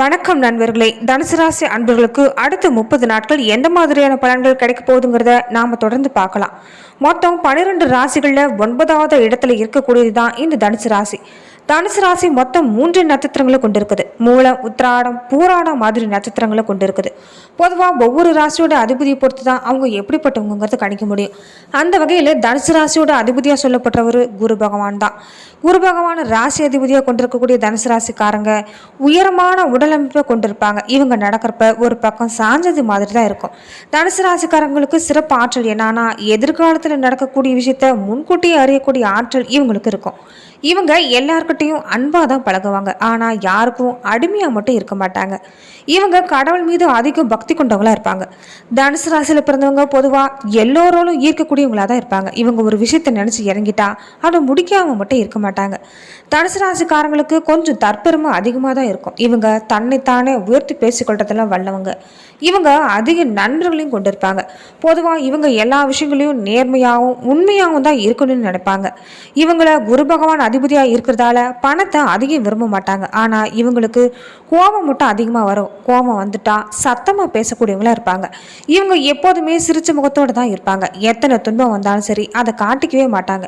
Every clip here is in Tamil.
வணக்கம் நண்பர்களே. தனுசு ராசி அன்பர்களுக்கு அடுத்த முப்பது நாட்கள் எந்த மாதிரியான பலன்கள் கிடைக்க போகுதுங்கிறத நாம தொடர்ந்து பார்க்கலாம். மொத்தம் பன்னிரெண்டு ராசிகளில் ஒன்பதாவது இடத்துல இருக்கக்கூடியது தான் இந்த தனுசு ராசி. தனுசு ராசி மொத்தம் மூன்று நட்சத்திரங்களை கொண்டிருக்குது. மூலம் உத்திராடம் பூராடம் மாதிரி நட்சத்திரங்களை கொண்டிருக்குது. பொதுவாக ஒவ்வொரு ராசியோட அதிபதியை பொறுத்து தான் அவங்க எப்படிப்பட்டவங்கிறத கணிக்க முடியும். அந்த வகையில் தனுசு ராசியோட அதிபதியாக சொல்லப்பட்டவர் குரு பகவான் தான். குரு பகவான் ராசி அதிபதியாக கொண்டிருக்கக்கூடிய தனுசு ராசிக்காரங்க உயரமான உடலமைப்பை கொண்டிருப்பாங்க. இவங்க நடக்கிறப்ப ஒரு பக்கம் சாஞ்சது மாதிரி தான் இருக்கும். தனுசு ராசிக்காரங்களுக்கு சிறப்பு ஆற்றல் என்னன்னா எதிர்காலத்தில் நடக்கக்கூடிய விஷயத்த முன்கூட்டியே அறியக்கூடிய ஆற்றல் இவங்களுக்கு இருக்கும். இவங்க எல்லார்கிட்டையும் அன்பாக தான் பழகுவாங்க. ஆனால் யாருக்கும் அடிமையாக மட்டும் இருக்க மாட்டாங்க. இவங்க கடவுள் மீது அதிகம் பக்தி கொண்டவங்களாக இருப்பாங்க. தனுசு ராசியில் பிறந்தவங்க பொதுவாக எல்லோரோடும் ஈர்க்கக்கூடியவங்களாக தான் இருப்பாங்க. இவங்க ஒரு விஷயத்தை நினச்சி இறங்கிட்டா அதை முடிக்காம மட்டும் இருக்க மாட்டாங்க. தனுசு ராசிக்காரங்களுக்கு கொஞ்சம் தற்பெருமை அதிகமாக தான் இருக்கும். இவங்க தன்னைத்தானே உயர்த்தி பேசிக்கொள்றதெல்லாம் வல்லவங்க. இவங்க அதிக நண்பர்களையும் கொண்டிருப்பாங்க. பொதுவாக இவங்க எல்லா விஷயங்களையும் நேர்மையாகவும் உண்மையாகவும் தான் இருக்கணும்னு நினைப்பாங்க. இவங்களை குரு பகவான் அதிபதியாக இருக்கிறதால பணத்தை அதிகம் விரும்ப மாட்டாங்க. ஆனால் இவங்களுக்கு கோபம் மட்டும் அதிகமாக வரும். கோபம் வந்துட்டால் சத்தமாக பேசக்கூடியவங்களாக இருப்பாங்க. இவங்க எப்போதுமே சிரிச்ச முகத்தோடு தான் இருப்பாங்க. எத்தனை துன்பம் வந்தாலும் சரி அதை காட்டிக்கவே மாட்டாங்க.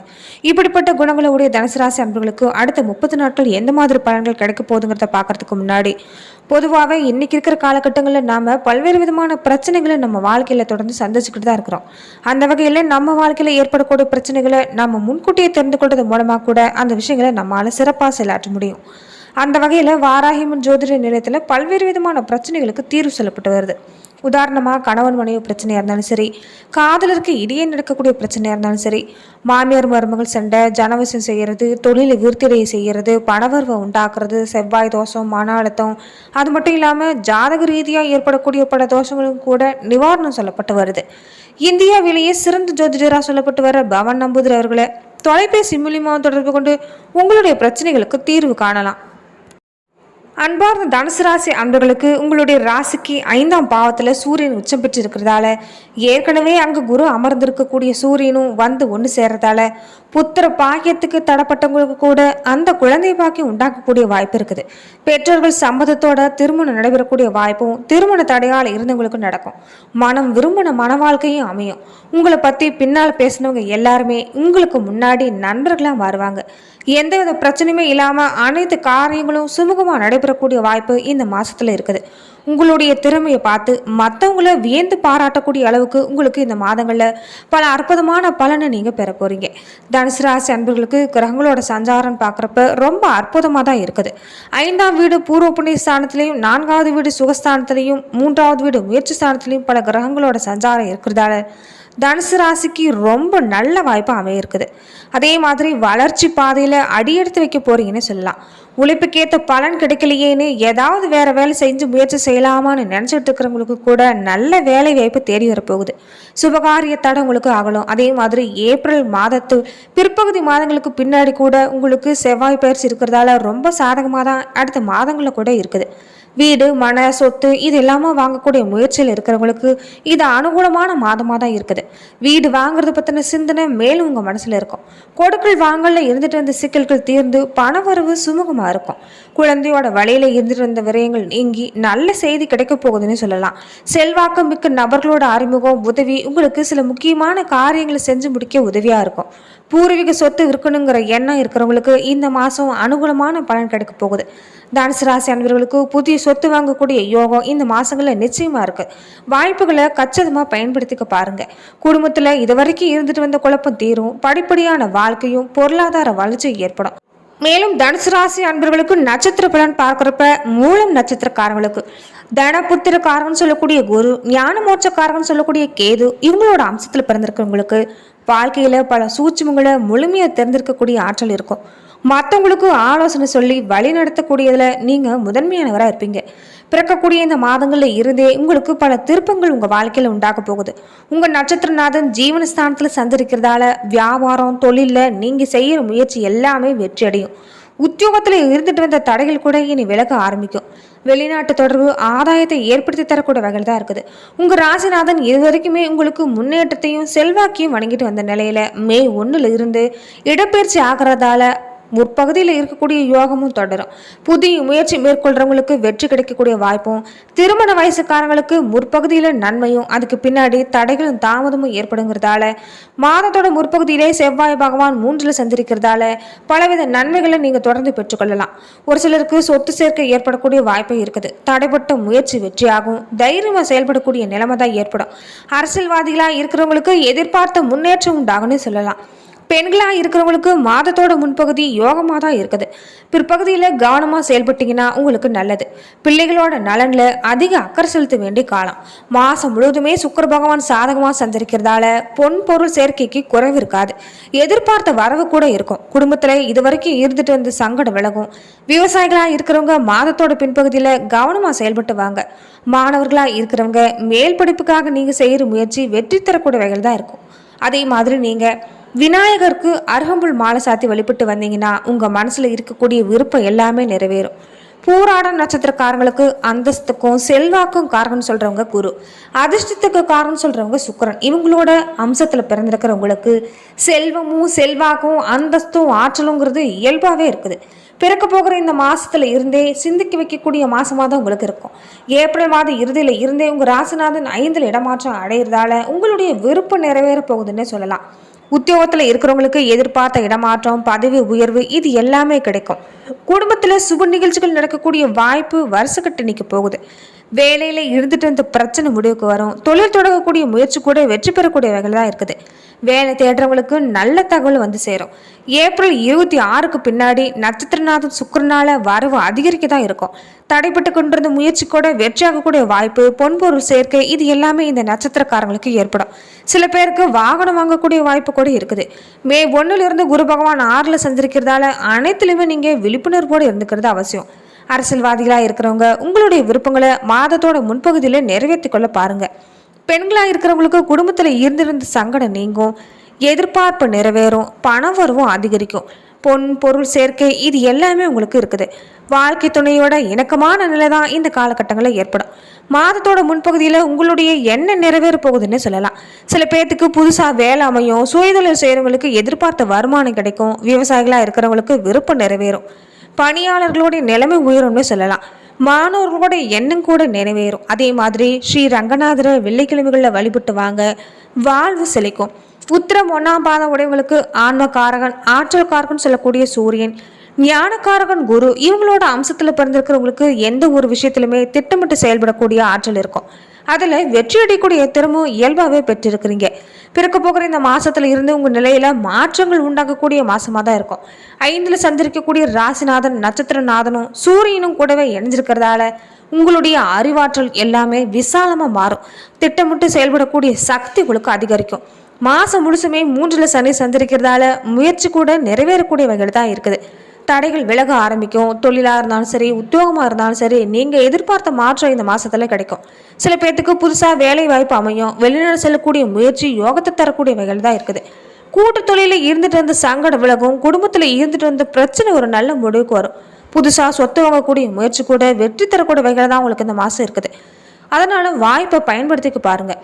இப்படிப்பட்ட குணங்களை உடைய தனுசு ராசி அன்பர்களுக்கு அடுத்த முப்பது நாட்கள் எந்த மாதிரி பலன்கள் கிடைக்க போகுதுங்கிறத பார்க்கறதுக்கு முன்னாடி பொதுவாகவே இன்னைக்கு இருக்கிற காலகட்டங்களில் நாம் பல்வேறு பல்வேறு விதமான பிரச்சனைகளை நம்ம வாழ்க்கையில் தொடர்ந்து சந்திச்சுக்கிட்டு தான் இருக்கிறோம். அந்த வகையில் நம்ம வாழ்க்கையில் ஏற்படக்கூடிய பிரச்சனைகளை நம்ம முன்கூட்டியே தெரிந்து கொள்வது மூலமாக கூட அந்த விஷயங்களை நம்மளால் சிறப்பாக செயலாற்ற முடியும். அந்த வகையில் வாராகிமன் ஜோதிட நிலையத்தில் பல்வேறு விதமான பிரச்சனைகளுக்கு தீர்வு சொல்லப்பட்டு வருது. உதாரணமாக கணவன் மனைவி பிரச்சனையாக இருந்தாலும் சரி காதலருக்கு இடையே நடக்கக்கூடிய பிரச்சனையாக இருந்தாலும் சரி மாமியார் மருமகள் சண்டை ஜனவசம் செய்கிறது தொழிலை விருத்திடையை செய்கிறது பணவர்வை உண்டாக்குறது செவ்வாய் தோஷம் மன அழுத்தம் அது மட்டும் இல்லாமல் ஜாதக ரீதியாக ஏற்படக்கூடிய பல தோஷங்களும் கூட நிவாரணம் சொல்லப்பட்டு வருது. இந்தியாவிலேயே சிறந்த ஜோதிடராக சொல்லப்பட்டு வர பவன் நம்பூதிரி அவர்களை தொலைபேசி மூலியமாக தொடர்பு கொண்டு உங்களுடைய பிரச்சனைகளுக்கு தீர்வு காணலாம். அன்பார்ந்த தனுசு ராசி அன்பர்களுக்கு உங்களுடைய ராசிக்கு ஐந்தாம் பாவத்தில் சூரியன் உச்சம் பெற்று இருக்கிறதால ஏற்கனவே அங்கே குரு அமர்ந்திருக்கக்கூடிய சூரியனும் வந்து ஒன்று சேர்றதால புத்திர பாக்கியத்துக்கு தடப்பட்டவங்களுக்கு கூட அந்த குழந்தை பாக்கியம் உண்டாக்கக்கூடிய வாய்ப்பு இருக்குது. பெற்றோர்கள் சம்மதத்தோட திருமணம் நடைபெறக்கூடிய வாய்ப்பும் திருமண தடையால் இருந்தவங்களுக்கும் நடக்கும். மனம் விரும்பின மன வாழ்க்கையும் அமையும். உங்களை பற்றி பின்னால் பேசினவங்க எல்லாருமே உங்களுக்கு முன்னாடி நண்பர்களாக மாறுவாங்க. எந்தவித பிரச்சனையுமே இல்லாமல் அனைத்து காரியங்களும் சுமூகமாக நடைபெறக்கூடிய வாய்ப்பு இந்த மாதத்தில் இருக்குது. உங்களுடைய திறமையை பார்த்து மற்றவங்கள வியந்து பாராட்டக்கூடிய அளவுக்கு உங்களுக்கு இந்த மாதங்களில் பல அற்புதமான பலனை நீங்கள் பெற போகிறீங்க தனுசு ராசி அன்பர்களுக்கு கிரகங்களோட சஞ்சாரம் பார்க்குறப்ப ரொம்ப அற்புதமாக தான் இருக்குது. ஐந்தாம் வீடு பூர்வ புண்ணிய ஸ்தானத்திலையும் நான்காவது வீடு சுகஸ்தானத்திலையும் மூன்றாவது வீடு முயற்சி ஸ்தானத்திலையும் பல கிரகங்களோட சஞ்சாரம் இருக்கிறதால தனுசு ராசிக்கு ரொம்ப நல்ல வாய்ப்பு அமையிருக்குது அதே மாதிரி வளர்ச்சி பாதையில் அடியெடுத்து வைக்க போறீங்கன்னு சொல்லலாம். உழைப்புக்கேற்ற பலன் கிடைக்கலையேன்னு ஏதாவது வேற வேலை செஞ்சு முயற்சி செய்யலாமான்னு நினச்சிட்டு இருக்கிறவங்களுக்கு கூட நல்ல வேலை வாய்ப்பு தேடி வரப்போகுது. சுபகாரிய தடை உங்களுக்கு ஆகலாம் அதே மாதிரி ஏப்ரல் மாதத்து பிற்பகுதி மாதங்களுக்கு பின்னாடி கூட உங்களுக்கு செவ்வாய் பயிற்சி இருக்கிறதால ரொம்ப சாதகமாக தான் அடுத்த மாதங்களில் கூட இருக்குது. வீடு மன சொத்து இது எல்லாமே வாங்கக்கூடிய முயற்சியில் இருக்கிறவங்களுக்கு இது அனுகூலமான மாதமாக தான் இருக்குது. வீடு வாங்குறது பற்றின சிந்தனை மேலும் உங்கள் மனசில் இருக்கும். கொடுக்கல் வாங்கலில் இருந்துட்டு இருந்த சிக்கல்கள் தீர்ந்து பணவரவு சுமூகமாக இருக்கும். குழந்தையோட வழியில் இருந்துட்டு இருந்த விரயங்கள் நீங்கி நல்ல செய்தி கிடைக்க போகுதுன்னு சொல்லலாம். செல்வாக்கு மிக்க நபர்களோட அறிமுகம் உதவி உங்களுக்கு சில முக்கியமான காரியங்களை செஞ்சு முடிக்க உதவியாக இருக்கும். பூர்வீக சொத்து இருக்கணுங்கிற எண்ணம் இருக்கிறவங்களுக்கு இந்த மாதம் அனுகூலமான பலன் கிடைக்க போகுது. தனுசு ராசி அன்பர்களுக்கு புதிய சொத்து வாங்கக்கூடிய யோகம் இந்த மாதங்களில் நிச்சயமா இருக்கு. வாய்ப்புகளை கச்சிதமாக பயன்படுத்திக்க பாருங்க. குடும்பத்தில் இது வரைக்கும் இருந்துட்டு வந்த குழப்பம் தீரும். படிப்படியான வாழ்க்கையும் பொருளாதார வளர்ச்சியும் ஏற்படும். மேலும் தனுசு ராசி அன்பர்களுக்கு நட்சத்திர பலன் பார்க்குறப்ப மூலம் நட்சத்திரக்காரங்களுக்கு தனபுத்திரக்காரன் சொல்லக்கூடிய குரு ஞானமோட்சக்காரன் சொல்லக்கூடிய கேது இவங்களோட அம்சத்தில் பிறந்திருக்கிறவங்களுக்கு வாழ்க்கையில் பல சூட்சுமங்களை முழுமையாக தெரிந்திருக்கக்கூடிய ஆற்றல் இருக்கும். மற்றவங்களுக்கு ஆலோசனை சொல்லி வழி நடத்தக்கூடியதில் நீங்கள் முதன்மையானவராக இருப்பீங்க. பிறக்கக்கூடிய இந்த மாதங்களில் இருந்தே உங்களுக்கு பல திருப்பங்கள் உங்கள் வாழ்க்கையில் உண்டாக போகுது. உங்கள் நட்சத்திரநாதன் ஜீவனஸ்தானத்தில் சந்திருக்கிறதால வியாபாரம் தொழிலில் நீங்கள் செய்கிற முயற்சி எல்லாமே வெற்றி அடையும். உத்தியோகத்தில் இருந்துட்டு வந்த தடைகள் கூட இனி விலக ஆரம்பிக்கும். வெளிநாட்டு தொடர்பு ஆதாயத்தை ஏற்படுத்தி தரக்கூடிய வகையில் தான் இருக்குது. உங்கள் ராசிநாதன் இது வரைக்குமே உங்களுக்கு முன்னேற்றத்தையும் செல்வாக்கையும் வணங்கிட்டு வந்த நிலையில் மே ஒன்றில் இருந்து இடப்பெயர்ச்சி ஆகிறதால முற்பகுதியில் இருக்கக்கூடிய யோகமும் தொடரும். புதிய முயற்சி மேற்கொள்றவங்களுக்கு வெற்றி கிடைக்கக்கூடிய வாய்ப்பும் திருமண வயசுக்காரங்களுக்கு முற்பகுதியில் நன்மையும் அதுக்கு பின்னாடி தடைகளும் தாமதமும் ஏற்படுங்கிறதால மாதத்தோட முற்பகுதியிலே செவ்வாய் பகவான் மூன்றில் சந்திருக்கிறதால பலவித நன்மைகளை நீங்கள் தொடர்ந்து பெற்றுக்கொள்ளலாம். ஒரு சிலருக்கு சொத்து சேர்க்கை ஏற்படக்கூடிய வாய்ப்பு இருக்குது. தடைப்பட்ட முயற்சி வெற்றியாகும். தைரியமாக செயல்படக்கூடிய நிலைமை தான் ஏற்படும். அரசியல்வாதிகளாக இருக்கிறவங்களுக்கு எதிர்பார்த்த முன்னேற்றம் உண்டாகும்னு சொல்லலாம். பெண்களாக இருக்கிறவங்களுக்கு மாதத்தோட முன்பகுதி யோகமாக தான் இருக்குது. பிற்பகுதியில் கவனமாக செயல்பட்டீங்கன்னா உங்களுக்கு நல்லது. பிள்ளைகளோட நலனில் அதிக அக்கறை செலுத்த வேண்டிய காலம். மாதம் முழுவதுமே சுக்கர பகவான் சாதகமாக சஞ்சரிக்கிறதால பொன் பொருள் சேர்க்கைக்கு குறைவு இருக்காது. எதிர்பார்த்த வரவு கூட இருக்கும். குடும்பத்தில் இது வரைக்கும் இருந்துட்டு வந்து சங்கடம் விலகும். விவசாயிகளாக இருக்கிறவங்க மாதத்தோட பின்பகுதியில் கவனமாக செயல்பட்டு வாங்க. மாணவர்களாக இருக்கிறவங்க மேல் படிப்புக்காக நீங்கள் செய்கிற முயற்சி வெற்றி தரக்கூடிய வகையில் தான் இருக்கும். அதே மாதிரி நீங்கள் விநாயகருக்கு அருகம்புல் மாலை சாத்தி வழிபட்டு வந்தீங்கன்னா உங்கள் மனசில் இருக்கக்கூடிய விருப்பம் எல்லாமே நிறைவேறும். பூராட நட்சத்திரக்காரங்களுக்கு அந்தஸ்துக்கும் செல்வாக்கும் காரணம்னு சொல்கிறவங்க குரு. அதிர்ஷ்டத்துக்கு காரணம் சொல்கிறவங்க சுக்கரன். இவங்களோட அம்சத்தில் பிறந்திருக்கிறவங்களுக்கு செல்வமும் செல்வாக்கும் அந்தஸ்தும் ஆற்றலுங்கிறது இயல்பாகவே இருக்குது. பிறக்க போகிற இந்த மாதத்தில் இருந்தே சிந்திக்க வைக்கக்கூடிய மாதமாக தான் உங்களுக்கு இருக்கும். ஏப்ரல் மாதம் இறுதியில் இருந்தே உங்கள் ராசிநாதன் ஐந்தில் இடமாற்றம் அடையிறதால உங்களுடைய விருப்பம் நிறைவேற போகுதுன்னே சொல்லலாம். உத்தியோகத்தில் இருக்கிறவங்களுக்கு எதிர்பார்த்த இடமாற்றம் பதவி உயர்வு இது எல்லாமே கிடைக்கும். குடும்பத்தில் சுப நிகழ்ச்சிகள் நடக்கக்கூடிய வாய்ப்பு வருஷக்கட்டு நிற்க போகுது. வேலையில் இருந்துட்டு இந்த பிரச்சனை முடிவுக்கு வரும். தொழில் தொடங்கக்கூடிய முயற்சி கூட வெற்றி பெறக்கூடிய வகையில் தான் இருக்குது. வேலை தேடுறவங்களுக்கு நல்ல தகவல் வந்து சேரும். ஏப்ரல் இருபத்தி ஆறுக்கு பின்னாடி நட்சத்திரநாதன் சுக்கரனால வரவு அதிகரிக்க தான் இருக்கும். தடைப்பட்டு கொண்டிருந்த முயற்சி கூட வெற்றியாகக்கூடிய வாய்ப்பு பொன்பொருள் சேர்க்கை இது எல்லாமே இந்த நட்சத்திரக்காரங்களுக்கு ஏற்படும். சில பேருக்கு வாகனம் வாங்கக்கூடிய வாய்ப்பு கூட இருக்குது. மே ஒன்னுல இருந்து குரு பகவான் ஆறுல செஞ்சிருக்கிறதால அனைத்துலையுமே நீங்க விழிப்புணர்வோடு இருந்துக்கிறது அவசியம். அரசியல்வாதிகளாக இருக்கிறவங்க உங்களுடைய விருப்பங்களை மாதத்தோட முன்பகுதியில் நிறைவேற்றி கொள்ள பாருங்கள் பெண்களாக இருக்கிறவங்களுக்கு குடும்பத்தில் இருந்திருந்த சங்கடம் நீங்கும் எதிர்பார்ப்பு நிறைவேறும் பணம் வரவும் அதிகரிக்கும். பொன் பொருள் சேர்க்கை இது எல்லாமே உங்களுக்கு இருக்குது. வாழ்க்கை துணையோட இணக்கமான நிலை தான் இந்த காலகட்டங்களில் ஏற்படும். மாதத்தோட முன்பகுதியில் உங்களுடைய என்ன நிறைவேற போகுதுன்னு சொல்லலாம். சில பேர்த்துக்கு புதுசாக வேலை அமையும் சுயதொழில் செய்கிறவங்களுக்கு எதிர்பார்த்த வருமானம் கிடைக்கும் விவசாயிகளாக இருக்கிறவங்களுக்கு விருப்பம் நிறைவேறும். பணியாளர்களுடைய நிலைமை உயரும்னு சொல்லலாம். மாணவர்களோட எண்ணம் கூட நிறைவேறும். அதே மாதிரி ஸ்ரீ ரங்கநாதரை வெள்ளிக்கிழமைகளில் வழிபட்டு வாங்க வாழ்வு செழிக்கும். உத்திரம் ஒன்றாம் பாதம் உடையவங்களுக்கு ஆன்மகாரகன் ஆற்றல் காரகன் சொல்லக்கூடிய சூரியன் ஞானக்காரகன் குரு இவங்களோட அம்சத்தில் பிறந்திருக்கிறவங்களுக்கு எந்த ஒரு விஷயத்திலுமே திட்டமிட்டு செயல்படக்கூடிய ஆற்றல் இருக்கும். அதில் வெற்றி அடையக்கூடிய திறமும் இயல்பாகவே பெற்றிருக்கிறீங்க. பிறக்க போகிற இந்த மாதத்தில் இருந்து உங்கள் நிலையில் மாற்றங்கள் உண்டாகக்கூடிய மாதமாக தான் இருக்கும். ஐந்தில் சந்திரிக்கக்கூடிய ராசிநாதன் நட்சத்திரநாதனும் சூரியனும் கூடவே இணைஞ்சிருக்கிறதால உங்களுடைய அறிவாற்றல் எல்லாமே விசாலமாக மாறும். திட்டமிட்டு செயல்படக்கூடிய சக்தி உங்களுக்கு அதிகரிக்கும். மாதம் முழுசுமே மூன்றில் சனி சந்திரிக்கிறதால முயற்சி கூட நிறைவேறக்கூடிய வகையில் தான் இருக்குது. தடைகள் விலக ஆரம்பிக்கும். தொழிலாக இருந்தாலும் சரி உத்தியோகமாக இருந்தாலும் சரி நீங்கள் எதிர்பார்த்த மாற்றம் இந்த மாதத்தில் கிடைக்கும். சில பேர்த்துக்கு புதுசாக வேலை வாய்ப்பு அமையும். வெளிநாடு செல்லக்கூடிய முயற்சி யோகத்தை தரக்கூடிய வகையில் தான் இருக்குது. கூட்டு தொழிலில் இருந்துட்டு இருந்த சங்கடம் விலகும். குடும்பத்தில் இருந்துட்டு இருந்த பிரச்சனை ஒரு நல்ல முடிவுக்கு வரும். புதுசாக சொத்து வாங்கக்கூடிய முயற்சி கூட வெற்றி தரக்கூடிய வகையில் தான் உங்களுக்கு இந்த மாதம் இருக்குது. அதனால் வாய்ப்பை பயன்படுத்திக்க பாருங்கள்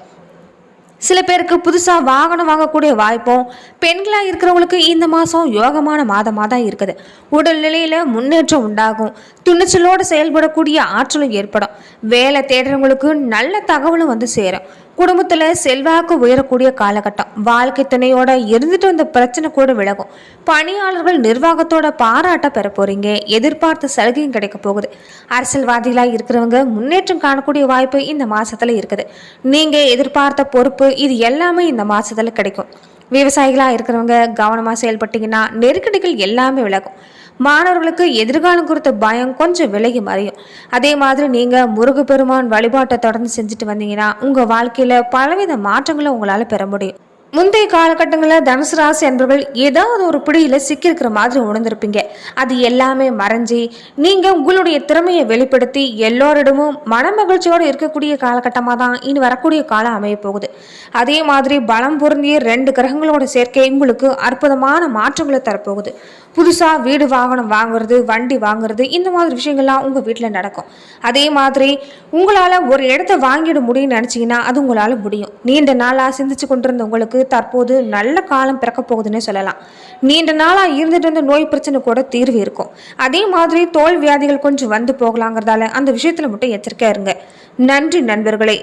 சில பேருக்கு புதுசாக வாகனம் வாங்கக்கூடிய வாய்ப்பும் பெண்களாக இருக்கிறவங்களுக்கு இந்த மாதம் யோகமான மாதமாக தான் இருக்குது. உடல் நிலையில் முன்னேற்றம் உண்டாகும். துணிச்சலோடு செயல்படக்கூடிய ஆற்றலும் ஏற்படும். வேலை தேடுறவங்களுக்கு நல்ல தகவலும் வந்து சேரும். குடும்பத்தில் செல்வாக்கு உயரக்கூடிய காலகட்டம். வாழ்க்கை துணையோட இருந்துட்டு வந்த பிரச்சனை கூட விலகும். பணியாளர்கள் நிர்வாகத்தோட பாராட்ட பெற போறீங்க. எதிர்பார்த்த சலுகையும் கிடைக்க போகுது. அரசியல்வாதிகளாக இருக்கிறவங்க முன்னேற்றம் காணக்கூடிய வாய்ப்பு இந்த மாசத்துல இருக்குது. நீங்க எதிர்பார்த்த பொறுப்பு இது எல்லாமே இந்த மாசத்துல கிடைக்கும். விவசாயிகளாக இருக்கிறவங்க கவனமாக செயல்பட்டீங்கன்னா நெருக்கடிகள் எல்லாமே விலகும். மாணவர்களுக்கு எதிர்காலம் குறித்த பயம் கொஞ்சம் விலகி மறையும். அதே மாதிரி நீங்கள் முருகப்பெருமான் வழிபாட்டை தொடர்ந்து செஞ்சுட்டு வந்தீங்கன்னா உங்கள் வாழ்க்கையில் பலவித மாற்றங்களை உங்களால் பெற முடியும். முந்தைய காலகட்டங்களில் தனுசு ராசி என்பவர்கள் ஏதாவது ஒரு பிடியில் சிக்கியிருக்கிற மாதிரி உணர்ந்திருப்பீங்க. அது எல்லாமே மறைஞ்சி நீங்கள் உங்களுடைய திறமையை வெளிப்படுத்தி எல்லோரிடமும் மனமகிழ்ச்சியோடு இருக்கக்கூடிய காலகட்டமாக தான் இனி வரக்கூடிய காலம் அமைய போகுது. அதே மாதிரி பலம் பொருந்திய ரெண்டு கிரகங்களோட சேர்க்கை உங்களுக்கு அற்புதமான மாற்றங்களை தரப்போகுது. புதுசாக வீடு வாகனம் வாங்குறது வண்டி வாங்குறது இந்த மாதிரி விஷயங்கள்லாம் உங்கள் வீட்டில் நடக்கும். அதே மாதிரி உங்களால் ஒரு இடத்த வாங்கிட முடியும்னு நினச்சிங்கன்னா அது உங்களால் முடியும். நீண்ட நாளாக சிந்திச்சு கொண்டிருந்த உங்களுக்கு தற்போது நல்ல காலம் பிறக்க போகுதுன்னு சொல்லலாம். நீண்ட நாளாக இருந்துட்டு இருந்த நோய் பிரச்சனை கூட தீர்வு இருக்கும். அதே மாதிரி தோல் வியாதிகள் கொஞ்சம் வந்து போகலாங்கிறதால அந்த விஷயத்தில் மட்டும் எச்சரிக்கையாக இருங்க. நன்றி நண்பர்களே.